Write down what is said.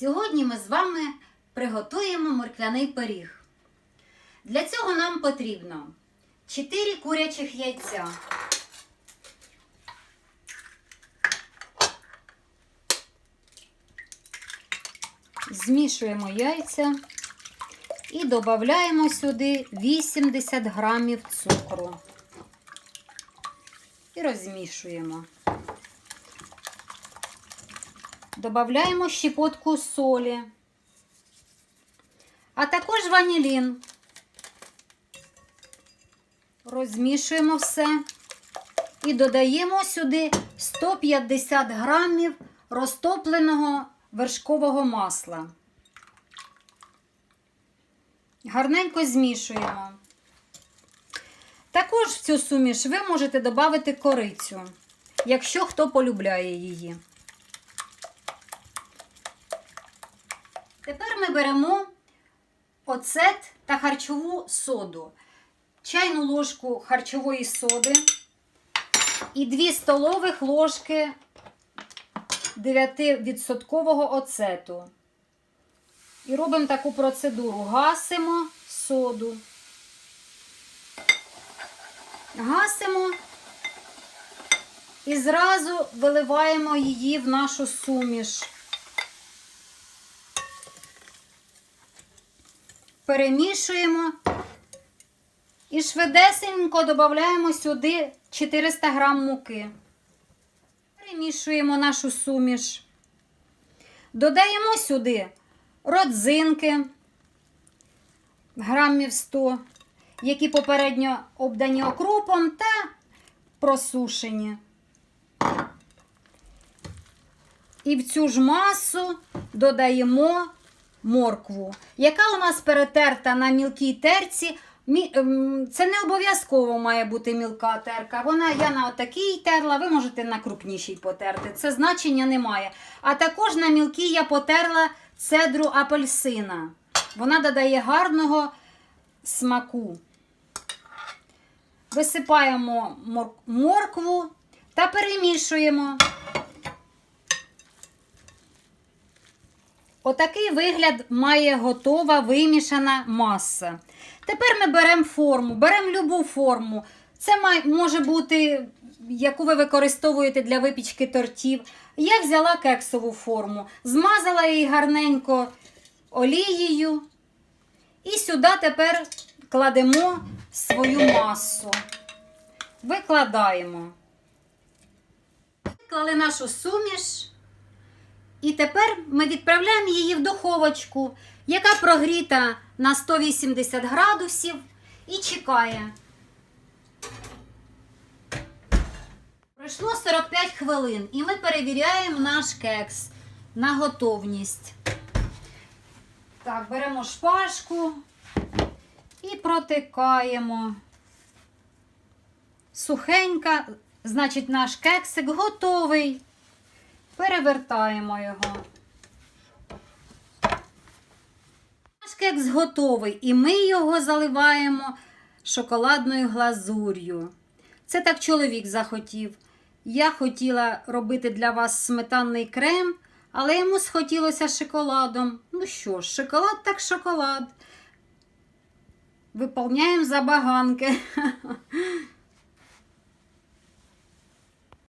Сьогодні ми з вами приготуємо морквяний пиріг. Для цього нам потрібно 4 курячих яйця, змішуємо яйця і додаємо сюди 80 грамів цукру. І розмішуємо. Додаємо щепотку солі, а також ванілін. Розмішуємо все і додаємо сюди 150 грамів розтопленого вершкового масла. Гарненько змішуємо. Також в цю суміш ви можете додати корицю, якщо хто полюбляє її. Тепер ми беремо оцет та харчову соду, чайну ложку харчової соди і 2 столових ложки 9% оцету. І робимо таку процедуру. Гасимо соду. Гасимо і зразу виливаємо її в нашу суміш. Перемішуємо і швидесенько додаємо сюди 400 грам муки. Перемішуємо нашу суміш. Додаємо сюди родзинки грамів 100, які попередньо обдані окропом та просушені. І в цю ж масу додаємо моркву, яка у нас перетерта на мілкій терці. Ем, Це не обов'язково має бути мілка терка. Вона я на отакій терла, ви можете на крупнішій потерти. Це значення немає. А також на мілкій я потерла цедру апельсина. Вона додає гарного смаку. Висипаємо моркву та перемішуємо. Отакий вигляд має готова вимішана маса. Тепер ми беремо форму, беремо любу форму. Це може бути, яку ви використовуєте для випічки тортів. Я взяла кексову форму, змазала її гарненько олією. І сюди тепер кладемо свою масу. Викладаємо. Виклали нашу суміш. І тепер ми відправляємо її в духовочку, яка прогріта на 180 градусів і чекає. Пройшло 45 хвилин, і ми перевіряємо наш кекс на готовність. Так, беремо шпажку і протикаємо. Сухенька, значить, наш кексик готовий. Перевертаємо його. Наш кекс готовий, і ми його заливаємо шоколадною глазур'ю. Це так чоловік захотів. Я хотіла робити для вас сметанний крем, але йому схотілося шоколадом. Ну що ж, шоколад так шоколад. Виповняємо забаганки.